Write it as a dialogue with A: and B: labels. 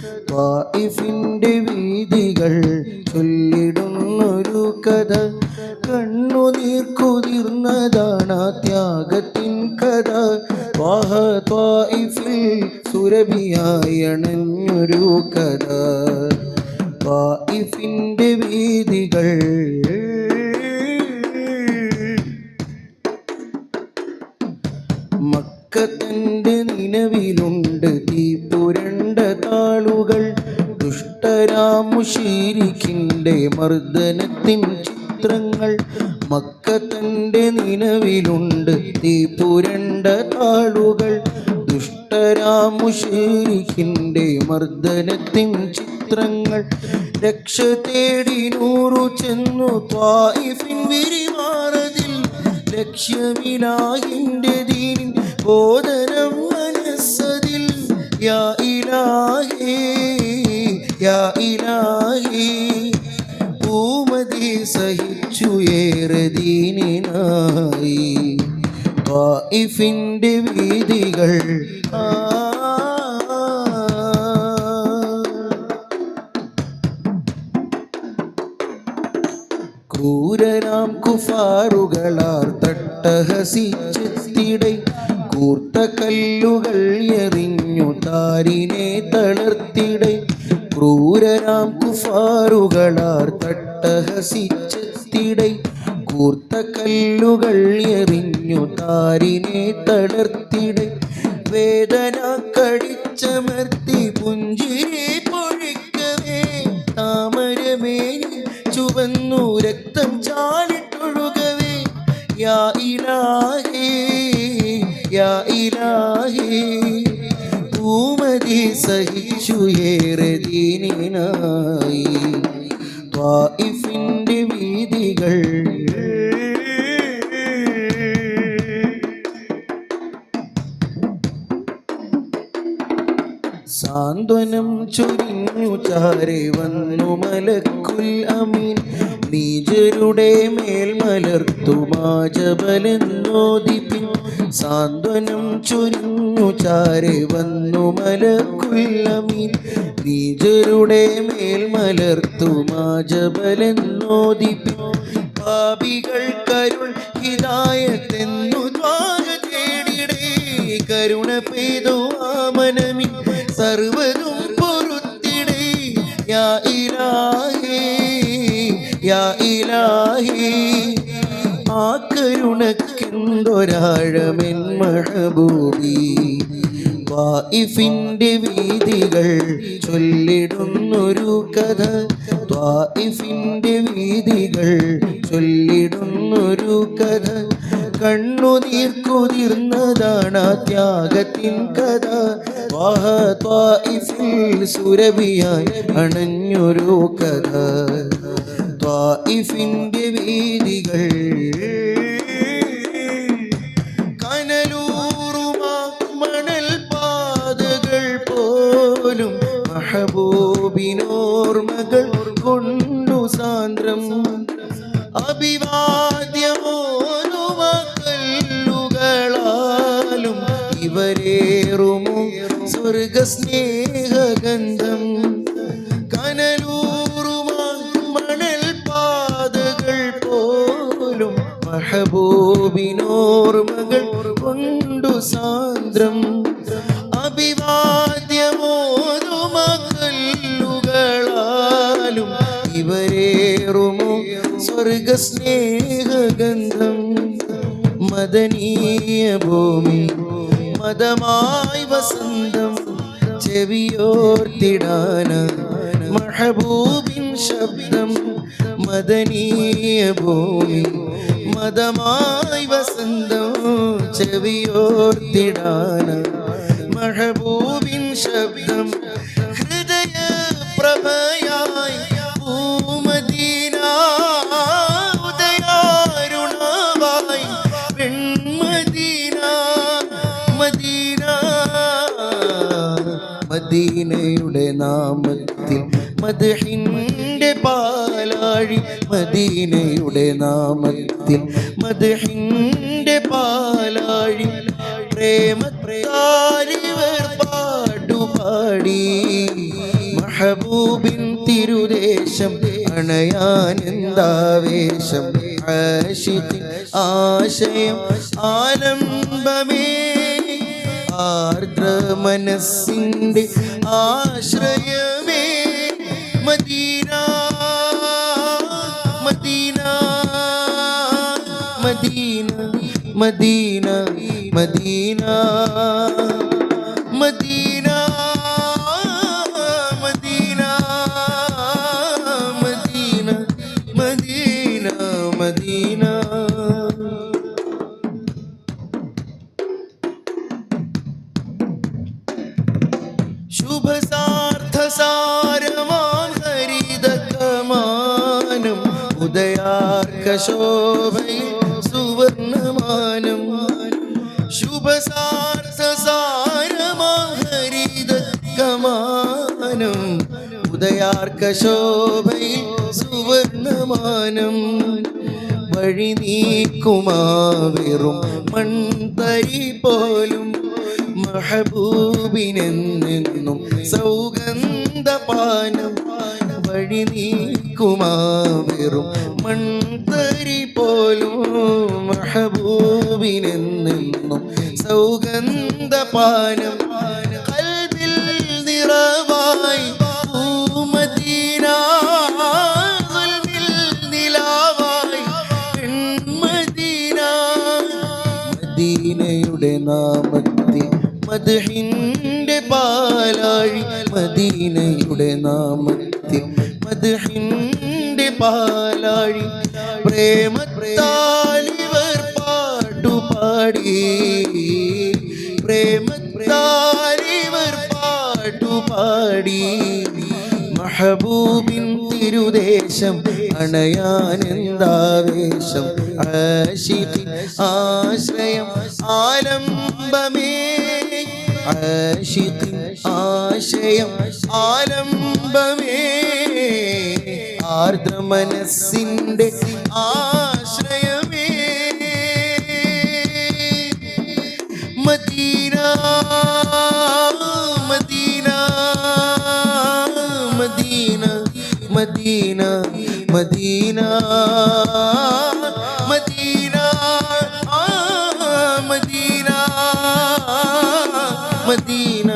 A: ത്വായിഫിന്റെ വീതികൾ ചൊല്ലിടുന്നൊരു കഥ. കണ്ണുനീർ കുതിർന്നതാണ് ത്യാഗത്തിൻ കഥ. വാഹ ത്വായിഫിൽ സുരഭിയായണഞ്ഞൊരു കഥ. വായിഫിന്റെ വീതികൾ മക്കത്തന്റെ നിലവിലുണ്ട്. തീ പുരണ്ട താളുകൾ ദുഷ്ടരാമുഷീരിക്കിന്റെ മർദ്ദനത്തിൻ ചിത്രങ്ങൾ മക്ക തന്റെ നിലവിലുണ്ട്. തീ പുരണ്ട താളുകൾ ദുഷ്ടരാമുഷീരിക്കിന്റെ മർദ്ദനത്തിൻ ചിത്രങ്ങൾ രക്ഷ തേടി നൂറു ചെന്നു ത്വായിഫിൻ വിരിമാറതിൽ ലക്ഷ്യമിലാഹിന്റെ ദീനിൻ ബോധനം മനസ്സതിൽ യാ ഇലാഹി യാ ഇലാഹി. ഭൂമതി സഹിച്ചു ഏറെ ദീനിനായി. വായിഫിന്റെ വീതികൾ ആ. ക്രൂരരാം കുഫാറുകളാർ തട്ടഹസിച്ചെത്തിടை കൂർത്ത കല്ലുകൾ എറിഞ്ഞു താരിനെ തളർത്തിട. ക്രൂരരാം കുഫാറുകളാർ തട്ടഹസിച്ചെത്തിടൈ കൂർത്ത കല്ലുകൾ എറിഞ്ഞു താരിനെ തളർത്തിട. വേദന കടിച്ചമർത്തി ഭൂമതി സഹിച്ചു ഏറെ ദീനിനായി. ത്വായിഫിന്റെ വീതികൾ സാന്ത്വനം ചൊരിഞ്ഞു ചാരെ വന്നു മലക്കുൽ അമീൻ. നീജരുടെ മേൽ മലർത്തുമാജബലെന്നോദിപ്പിൻ സാന്ത്വനം ചൊരിഞ്ഞു ചാര് വന്നു മലക്കുല്ലമിൽ നീജരുടെ മേൽ മലർത്തുമാജബലെന്നോദിപ്പിൻ പാപികൾ കരുൾ ഹിതായത്തെന്നു ദ്വാര തേടിടേ. കരുണ പെയ്തു ആമനമി സർവതും പൊറുത്തിടേ. യാ ഇലാഹേ യാ ഇലാഹി. ആ ത്വായിഫിന്റെ വീതികൾ ചൊല്ലിടുന്നൊരു കഥ ത്വായിഫിന്റെ വീതികൾ ചൊല്ലിടുന്നൊരു കഥ കണ്ണുനീർ കുതിർന്നതാണ് ആ ത്യാഗത്തിൻ കഥ. വാഹത്വായിഫിൽ സുരഭിയായി അണഞ്ഞൊരു കഥ. ത്വായിഫിന്റെ വീതികൾ കനലൂറുമാ മണൽ പാതകൾ പോലും മഹബൂബിനോർമകൾ കൊണ്ടു സാന്ദ്രം. അഭിവാദ്യമോനുമക്കല്ലുകളാലും ഇവരേറുമോ സ്വർഗസ്നേഹഗന്ധം. മഹബൂബിനോർമകൾ കൊണ്ടു സാന്ദ്രം. അഭിവാദ്യമോനുമക്കല്ലുകളാലും ഇവരേറുമോ സ്വർഗസ്നേഹഗന്ധം. മദനീയ ഭൂമി മതമായി വസന്തം ചെവിയോർത്തിടാന മഹബൂബിൻ ശബ്ദം. മദനീയ ഭൂമി മതമായി വസന്തം ചെവിയോർത്തിടാന മഹബൂബിൻ ശബ്ദം ഹൃദയ പ്രഭയായി ഭൂമദീന ഉദയാരുണവായി പെൺമദീന മദീന മദീനയുടെ നാമത്തിൽ മദഹിന്റെ പാലാഴി മദീനയുടെ നാമത്തിൽ മദഹിന്റെ പാലാഴി വേർപാടു പാടുപാടി. മഹബൂബിൻ തിരുദേശം അണയാനെന്താവേശം ആശിഖിൻ ആശയം ആലംബമേ. ആർദ്ര മനസ്സിന്റെ ആശ്രയമേ. Medina Medina, Medina, Medina, Medina, Medina, Medina, Medina. Shubhasartha Sarman Haridakamanam Udayar Kashobayam കമാനം ഉദയാർക്ക സുവർണമാനം. വഴി നീക്കുമാവെറും മൺതരി പോലും മഹബൂബിനെന്നും സൗഗന്ധപാനം വഴി നീക്കുമാവെറും മൺതരി പോലും മഹബൂബിനെന്നും സൗഗന്ധപാനം കൽവിൽ നിറവായി മദീനയുടെ നാമത്തിൽ മദ്ഹിന്റെ പാലാഴി മദീനയുടെ നാമത്തിൽ മദ്ഹിന്റെ പാലാഴി പ്രേമത്താലിവർ പാട്ടുപാടി. പ്രേമത്താലിവർ പാട്ടുപാടി. മഹബൂബിൻ തിരുദേശം അണയാനെന്താവേശം? ആശിഖിൻ ആശ്രയം ആലംബമേ. ആശിഖിൻ ആശയം ആലംബമേ ആർദ്ര മനസ്സിന്റെ ആശ്രയമേ. Medina Medina Medina Medina Medina Medina Medina Medina.